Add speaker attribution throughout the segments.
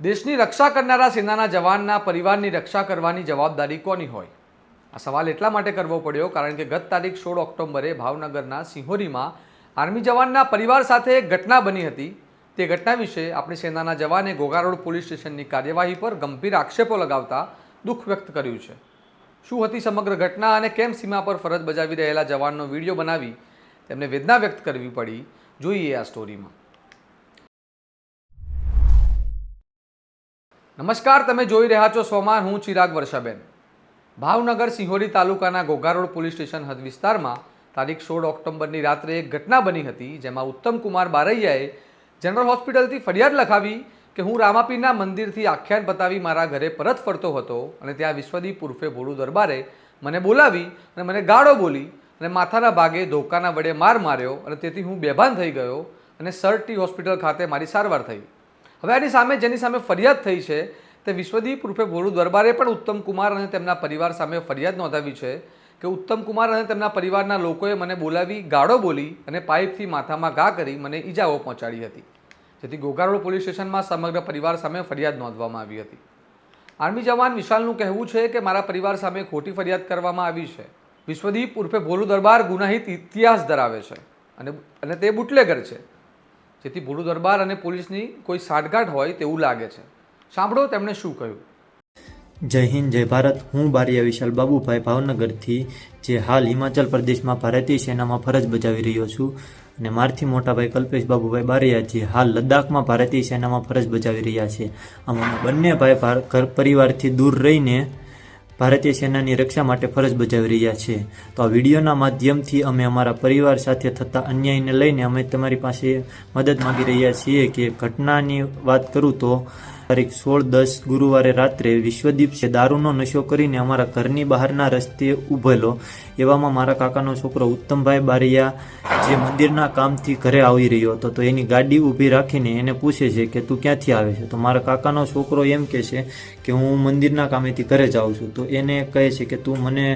Speaker 1: દેશની રક્ષા કરનારા સેનાના જવાનના પરિવારની રક્ષા કરવાની જવાબદારી કોની હોય? આ સવાલ એટલા માટે કરવો પડ્યો કારણ કે ગત તારીખ સોળ ઓક્ટોબરે ભાવનગરના સિંહોરીમાં આર્મી જવાનના પરિવાર સાથે એક ઘટના બની હતી. તે ઘટના વિશે આપણી સેનાના જવાને ઘોઘારોડ પોલીસ સ્ટેશનની કાર્યવાહી પર ગંભીર આક્ષેપો લગાવતા દુઃખ વ્યક્ત કર્યું છે. શું હતી સમગ્ર ઘટના અને કેમ સીમા પર ફરજ બજાવી રહેલા જવાનનો વીડિયો બનાવી? તેમને વેદના વ્યક્ત કરવી પડી. જોઈએ આ સ્ટોરીમાં. નમસ્કાર, તમે જોઈ રહ્યા છો સોમાન હું ચિરાગ વર્ષાબેન. ભાવનગર સિંહોરી તાલુકાના ઘોઘારોડ પોલીસ સ્ટેશન હદ વિસ્તારમાં તારીખ સોળ ઓક્ટોબરની રાત્રે એક ઘટના બની હતી, જેમાં ઉત્તમ કુમાર બારૈયાએ જનરલ હોસ્પિટલથી ફરિયાદ લખાવી કે હું રામાપીરના મંદિરથી આખ્યાન બતાવી મારા ઘરે પરત ફરતો હતો અને ત્યાં વિશ્વદીપ ઉર્ફે ભોળું દરબારે મને બોલાવી અને મને ગાળો બોલી અને માથાના ભાગે ધોકાના વડે માર માર્યો અને તેથી હું બેભાન થઈ ગયો અને સરટી હોસ્પિટલ ખાતે મારી સારવાર થઈ. હવે આની સામે જેની સામે ફરિયાદ થઈ છે તે વિશ્વદીપ ઉર્ફે ભોળુ દરબારે પણ ઉત્તમ કુમાર અને તેમના પરિવાર સામે ફરિયાદ નોંધાવી છે કે ઉત્તમ કુમાર અને તેમના પરિવારના લોકોએ મને બોલાવી ગાળો બોલી અને પાઇપથી માથામાં ઘા કરી મને ઈજાઓ પહોંચાડી હતી. જેથી ગોગારોડ પોલીસ સ્ટેશનમાં સમગ્ર પરિવાર સામે ફરિયાદ નોંધવામાં આવી હતી. આર્મી જવાન વિશાલનું કહેવું છે કે મારા પરિવાર સામે ખોટી ફરિયાદ કરવામાં આવી છે. વિશ્વદીપ ઉર્ફે ભોલુ દરબાર ગુનાહિત ઇતિહાસ ધરાવે છે અને અને તે બુટલેગર છે. જેથી ભોલુ દરબાર અને પોલીસની કોઈ સાંઠગાંઠ હોય તેવું લાગે છે. સાંભળો તેમણે શું કહ્યું.
Speaker 2: જય હિન્દ, જય ભારત. હું બારિયા વિશાલ બાબુભાઈ ભાવનગરથી, જે હાલ હિમાચલ પ્રદેશમાં ભારતીય સેનામાં ફરજ બજાવી રહ્યો છું. અને મારથી મોટા ભાઈ કલ્પેશ બાબુભાઈ બારિયા, જે હાલ લદ્દાખમાં ભારતીય સેનામાં ફરજ બજાવી રહ્યા છે. આમ બંને ભાઈ ઘર પરિવારથી દૂર રહીને ભારતીય સેનાની રક્ષા માટે ફરજ બજાવી રહ્યા છે. તો આ વિડીયોના માધ્યમથી અમે અમારા પરિવાર સાથે થતા અન્યાયને લઈને અમે તમારી પાસે મદદ માગી રહ્યા છીએ કે ઘટનાની વાત કરું તો તારીખ સોળ દસ ગુરુવારે રાત્રે વિશ્વદીપ છે દારૂનો નશો કરીને અમારા ઘરની બહારના રસ્તે ઊભેલો એવામાં મારા કાકાનો છોકરો ઉત્તમભાઈ બારિયા જે મંદિરના કામથી ઘરે આવી રહ્યો હતો, તો એની ગાડી ઊભી રાખીને એને પૂછે છે કે તું ક્યાંથી આવે છે? તો મારા કાકાનો છોકરો એમ કહે છે કે હું મંદિરના કામેથી ઘરે જાઉં છું. તો એને કહે છે કે તું મને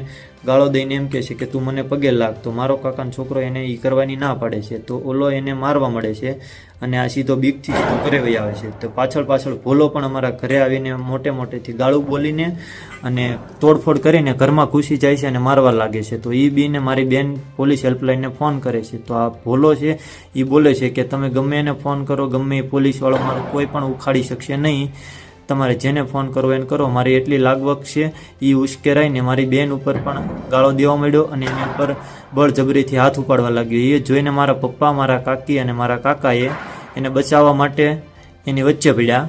Speaker 2: ગાળો દઈને એમ કહે છે કે તું મને પગે લાગ, તો મારો કાકાનો છોકરો એને એ કરવાની ના પાડે છે. તો ઓલો એને મારવા મળે છે અને આ સીધો બીકથી સીધો ઘરે વહી આવે છે. તો પાછળ પાછળ ભોલો પણ અમારા ઘરે આવીને મોટે મોટેથી ગાળું બોલીને અને તોડફોડ કરીને ઘરમાં ઘૂસી જાય છે અને મારવા લાગે છે. તો એ બીને મારી બેન પોલીસ હેલ્પલાઇનને ફોન કરે છે. તો આ ભોલો છે એ બોલે છે કે તમે ગમે એને ફોન કરો, ગમે એ પોલીસવાળો મારો કોઈ પણ ઉખાડી શકશે નહીં. તમારે જેને ફોન કરવો એને કરો. મારી એટલી લાગવક છે એ ઉશ્કેરાઈને મારી બેન ઉપર પણ ગાળો દેવા માંડ્યો અને એની ઉપર બળજબરીથી હાથ ઉપાડવા લાગ્યો. એ જોઈને મારા પપ્પા, મારા કાકી અને મારા કાકાએ એને બચાવવા માટે એની વચ્ચે પડ્યા.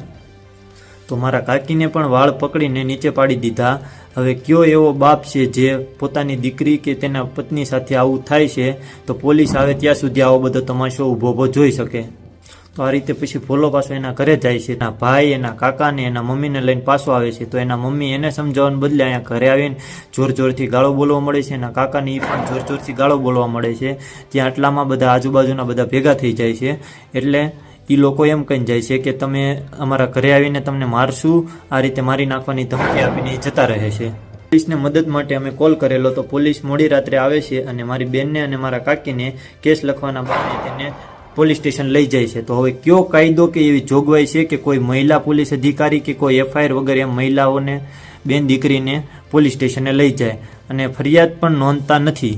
Speaker 2: તો મારા કાકીને પણ વાળ પકડીને નીચે પાડી દીધા. હવે કયો એવો બાપ છે જે પોતાની દીકરી કે તેના પત્ની સાથે આવું થાય છે, તો પોલીસ આવે ત્યાં સુધી આવો બધો તમાશો ઊભો જોઈ શકે. તો આ રીતે પછી ભોલો પાછો એના ઘરે જાય છે, એના ભાઈ, એના કાકાને, એના મમ્મીને લઈને પાછો આવે છે. તો એના મમ્મી એને સમજાવવાને બદલે અહીંયા ઘરે આવીને જોર જોરથી ગાળો બોલવા મળે છે. એના કાકાને એ પણ જોર જોરથી ગાળો બોલવા મળે છે. ત્યાં આટલામાં બધા આજુબાજુના બધા ભેગા થઈ જાય છે. એટલે એ લોકો એમ કહીને જાય છે કે તમે અમારા ઘરે આવીને તમને મારશું. આ રીતે મારી નાખવાની ધમકી આપીને જતા રહે છે. પોલીસને મદદ માટે અમે કોલ કરેલો તો પોલીસ મોડી રાત્રે આવે છે અને મારી બેનને અને મારા કાકીને કેસ લખવાના બહાને તેને પોલીસ સ્ટેશન લઈ જાય છે. તો હવે કયો કાયદો કે એવી જોગવાઈ છે કે કોઈ મહિલા પોલીસ અધિકારી કે કોઈ એફઆઈઆર વગેરે મહિલાઓને, બેન દીકરીને પોલીસ સ્ટેશને લઈ જાય અને ફરિયાદ પણ નોંધતા નથી.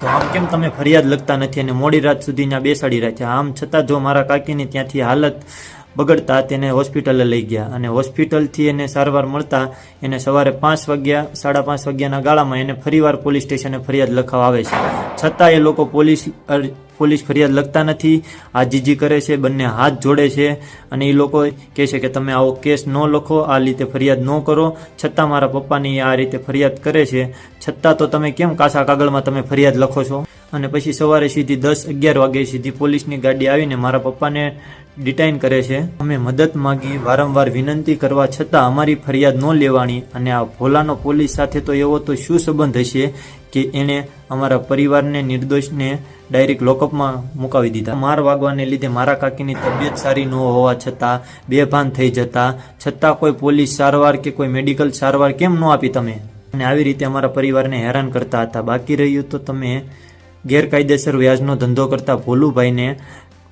Speaker 2: તો આમ કેમ તમે ફરિયાદ લખતા નથી અને મોડી રાત સુધી ત્યાં બેસાડી રાખ્યા આમ છતાં જો મારા કાકીની ત્યાંથી હાલત બગડતા તેને હોસ્પિટલે લઈ ગયા અને હોસ્પિટલથી એને સારવાર મળતા એને સવારે પાંચ વાગ્યા, સાડા પાંચ વાગ્યાના ગાળામાં એને ફરીવાર પોલીસ સ્ટેશને ફરિયાદ લખાવા આવે છે. છતાં એ લોકો પોલીસ પોલીસ ફરિયાદ લખતા નથી આજીજી કરે છે, બંને હાથ જોડે છે અને એ લોકો કહે છે કે તમે આવો કેસ ન લખો, આ રીતે ફરિયાદ ન કરો. છતાં મારા પપ્પાની આ રીતે ફરિયાદ કરે છે. છતાં તો તમે કેમ કાસા કાગળમાં તમે ફરિયાદ લખો છો? અને પછી સવારે સીધી દસ અગિયાર વાગે સીધી પોલીસની ગાડી આવીને મારા પપ્પાને ડિટાઇન કરે છે. અમે મદદ માગી, વારંવાર વિનંતી કરવા છતાં અમારી ફરિયાદ ન લેવાની અને આ ભોલાનો પોલીસ સાથે તો એવો તો શું સંબંધ હશે કે એણે અમારા પરિવારને નિર્દોષને ડાયરેક્ટ લોકઅપમાં મુકાવી દીધા. માર વાગવાને લીધે મારા કાકીની તબિયત સારી ન હોવા છતાં બેભાન થઈ જતા, છતાં કોઈ પોલીસ સારવાર કે કોઈ મેડિકલ સારવાર કેમ ન આપી તમે? અને આવી રીતે અમારા પરિવારને હેરાન કરતા હતા. બાકી રહ્યું તો તમે ગેરકાયદેસર વ્યાજનો ધંધો કરતા ભોલુભાઈને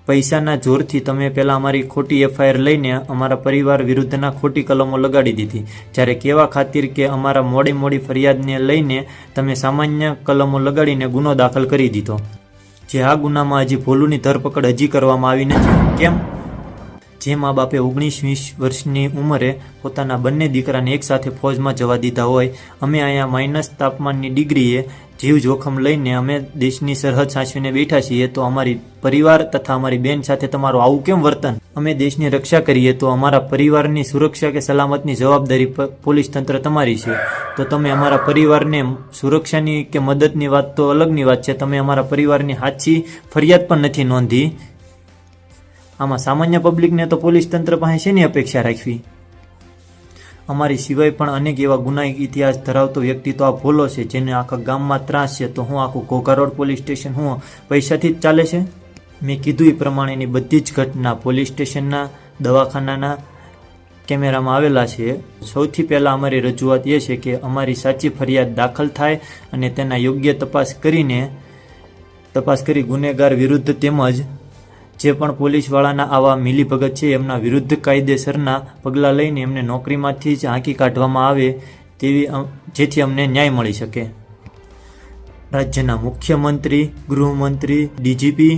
Speaker 2: પૈસાના જોરથી તમે પહેલાં અમારી ખોટી એફઆઈઆર લઈને અમારા પરિવાર વિરુદ્ધના ખોટી કલમો લગાડી દીધી. જ્યારે કેવા ખાतिर કે અમારા મોડી મોડી ફરિયાદને લઈને તમે સામાન્ય કલમો લગાડીને ગુનો દાખલ કરી દીધો. જે આ ગુનામાં હજી ભોલુની ધરપકડ હજી કરવામાં આવી નથી. કેમ? જે મા બાપે ઓગણીસ વીસ વર્ષની ઉંમરે પોતાના બંને દીકરાને એકસાથે ફોજમાં જવા દીધા હોય, અમે અહીંયા માઇનસ તાપમાનની ડિગ્રીએ જીવ જોખમ લઈને અમે દેશની સરહદ સાચવીને બેઠા છીએ, તો અમારી પરિવાર તથા અમારી બેન સાથે તમારું આવું કેમ વર્તન? અમે દેશની રક્ષા કરીએ, તો અમારા પરિવારની સુરક્ષા કે સલામતની જવાબદારી પોલીસ તંત્ર તમારી છે. તો તમે અમારા પરિવારને સુરક્ષાની કે મદદની વાત તો અલગની વાત છે, તમે અમારા પરિવારની સાચી ફરિયાદ પણ નથી નોંધી. આમાં સામાન્ય પબ્લિકને તો પોલીસ તંત્ર પાસે શેની અપેક્ષા રાખવી? અમારી સિવાય પણ અનેક એવા ગુનાહિત ઇતિહાસ ધરાવતો વ્યક્તિ તો આ ભોલો છે, જેને આખા ગામમાં ત્રાસ છે. તો હું આખું ઘોઘા રોડ પોલીસ સ્ટેશન હું પૈસાથી જ ચાલે છે? મેં કીધું એ પ્રમાણેની બધી જ ઘટના પોલીસ સ્ટેશનના, દવાખાનાના કેમેરામાં આવેલા છે. સૌથી પહેલાં અમારી રજૂઆત એ છે કે અમારી સાચી ફરિયાદ દાખલ થાય અને તેના યોગ્ય તપાસ કરીને, તપાસ કરી ગુનેગાર વિરુદ્ધ તેમજ જે પણ પોલીસવાળાના આવા મિલીભગત છે, એમના વિરુદ્ધ કાયદેસરના પગલાં લઈને એમને નોકરીમાંથી જ હાંકી કાઢવામાં આવે તેવી જેથી અમને ન્યાય મળી શકે. રાજ્યના મુખ્યમંત્રી, ગૃહમંત્રી, ડીજીપી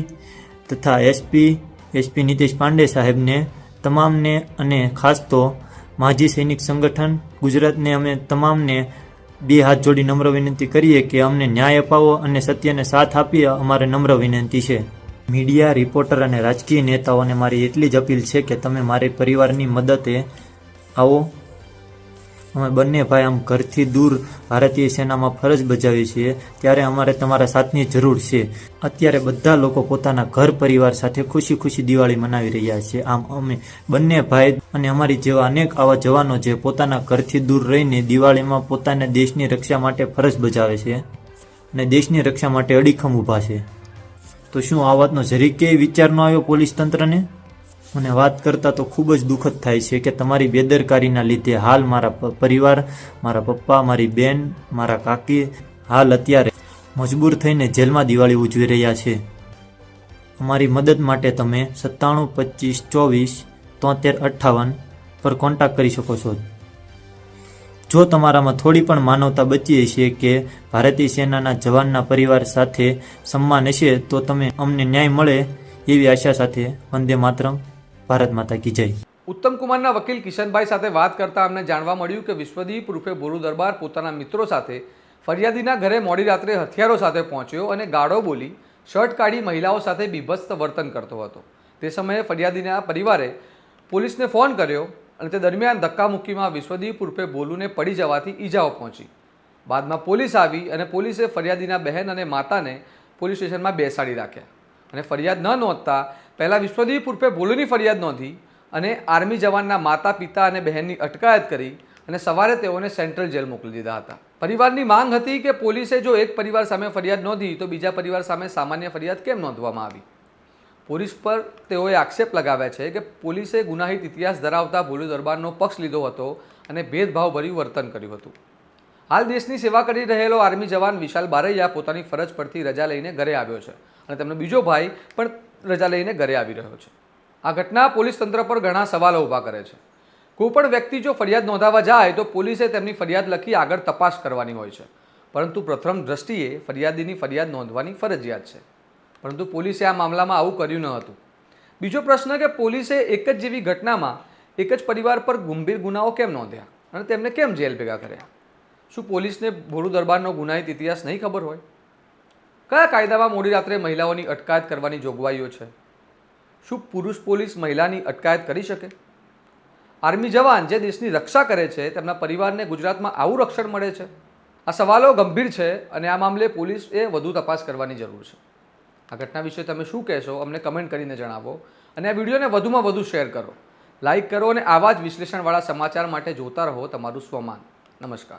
Speaker 2: તથા એસપી એસપી નીતિશ પાંડે સાહેબને તમામને અને ખાસ તો માજી સૈનિક સંગઠન ગુજરાતને અમે તમામને બે હાથ જોડી નમ્ર વિનંતી કરીએ કે અમને ન્યાય અપાવો અને સત્યને સાથ આપીએ, અમારે નમ્ર વિનંતી છે. મીડિયા, રિપોર્ટર અને રાજકીય નેતાઓને મારી એટલી જ અપીલ છે કે તમે મારી પરિવારની મદદે આવો. અમે બંને ભાઈ આમ ઘરથી દૂર ભારતીય સેનામાં ફરજ બજાવી છીએ. ત્યારે અમારે તમારા સાથની જરૂર છે. અત્યારે બધા લોકો પોતાના ઘર પરિવાર સાથે ખુશી ખુશી દિવાળી મનાવી રહ્યા છે. આમ અમે બંને ભાઈ અને અમારી જેવા અનેક આવા જવાનો જે પોતાના ઘરથી દૂર રહીને દિવાળીમાં પોતાના દેશની રક્ષા માટે ફરજ બજાવે છે અને દેશની રક્ષા માટે અડીખમ ઊભા છે. તો શું આ વાતનો જરીકે વિચાર ન આવ્યો પોલીસ તંત્રને? મને વાત કરતાં તો ખૂબ જ દુઃખદ થાય છે કે તમારી બેદરકારીના લીધે હાલ મારા પરિવાર, મારા પપ્પા, મારી બેન, મારા કાકી હાલ અત્યારે મજબૂર થઈને જેલમાં દિવાળી ઉજવી રહ્યા છે. અમારી મદદ માટે તમે સત્તાણું પચીસ ચોવીસ, તોતેર, અઠ્ઠાવન પર કોન્ટેક્ટ કરી શકો છો. જો તમારામાં થોડી પણ માનવતા બચી હશે કે ભારતીય સેનાના જવાનના પરિવાર સાથે સન્માન હશે, તો તમે અમને ન્યાય મળે એવી આશા સાથે વંદે માતરમ, ભારત માતા કી જય.
Speaker 1: ઉત્તમ કુમારના વકીલ કિશનભાઈ સાથે વાત કરતા અમને જાણવા મળ્યું કે વિશ્વદીપ રૂપે બોરુ દરબાર પોતાના મિત્રો સાથે ફરિયાદીના ઘરે મોડી રાત્રે હથિયારો સાથે પહોંચ્યો અને ગાળો બોલી શર્ટ કાઢી મહિલાઓ સાથે બીભત્સ વર્તન કરતો હતો. તે સમયે ફરિયાદીના પરિવારે પોલીસને ફોન કર્યો અને તે દરમિયાન ધક્કામુક્કીમાં વિશ્વદીપ ઉર્ફે બોલુને પડી જવાથી ઈજાઓ પહોંચી. બાદમાં પોલીસ આવી અને પોલીસે ફરિયાદીના બહેન અને માતાને પોલીસ સ્ટેશનમાં બેસાડી રાખ્યા. અને ફરિયાદ ન નોંધતા પહેલાં વિશ્વદીપ ઉર્ફે ભોલુની ફરિયાદ નોંધી અને આર્મી જવાનના માતા, પિતા અને બહેનની અટકાયત કરી અને સવારે તેઓને સેન્ટ્રલ જેલ મોકલી દીધા હતા. પરિવારની માંગ હતી કે પોલીસે જો એક પરિવાર સામે ફરિયાદ નોંધી તો બીજા પરિવાર સામે સામાન્ય ફરિયાદ કેમ નોંધવામાં આવી? પોલીસ પર તેઓએ આક્ષેપ લગાવ્યા છે કે પોલીસે ગુનાહિત ઇતિહાસ ધરાવતા ભોલુ દરબારનો પક્ષ લીધો હતો અને ભેદભાવભર્યું વર્તન કર્યું હતું. હાલ દેશની સેવા કરી રહેલો આર્મી જવાન વિશાલ બારૈયા પોતાની ફરજ પરથી રજા લઈને ઘરે આવ્યો છે અને તેમનો બીજો ભાઈ પણ રજા લઈને ઘરે આવી રહ્યો છે. આ ઘટના પોલીસ તંત્ર પર ઘણા સવાલો ઊભા કરે છે. કોઈપણ વ્યક્તિ જો ફરિયાદ નોંધાવવા જાય તો પોલીસે તેમની ફરિયાદ લખી આગળ તપાસ કરવાની હોય છે. પરંતુ પ્રથમ દ્રષ્ટિએ ફરિયાદીની ફરિયાદ નોંધવાની ફરજિયાત છે. પરંતુ પોલીસે આ મામલામાં આવું કર્યું ન હતું. બીજો પ્રશ્ન કે પોલીસે એક જ જેવી ઘટનામાં એક જ પરિવાર પર ગંભીર ગુનાઓ કેમ નોંધ્યા અને તેમને કેમ જેલ ભેગા કર્યા? શું પોલીસને ભોળુ દરબારનો ગુનાહિત ઇતિહાસ નહીં ખબર હોય? કયા કાયદામાં મોડી રાત્રે મહિલાઓની અટકાયત કરવાની જોગવાઈઓ છે? શું પુરુષ પોલીસ મહિલાની અટકાયત કરી શકે? આર્મી જવાન જે દેશની રક્ષા કરે છે, તેમના પરિવારને ગુજરાતમાં આવું રક્ષણ મળે છે? આ સવાલો ગંભીર છે અને આ મામલે પોલીસે વધુ તપાસ કરવાની જરૂર છે. આ ઘટના વિશે તમે શું કહેશો, અમને કમેન્ટ કરીને જણાવો. અને આ વિડીયોને વધુમાં વધુ શેર કરો. લાઇક કરો અને આવા જ વિશ્લેષણવાળા સમાચાર માટે જોતા રહો તમારું સ્વમાન. નમસ્કાર.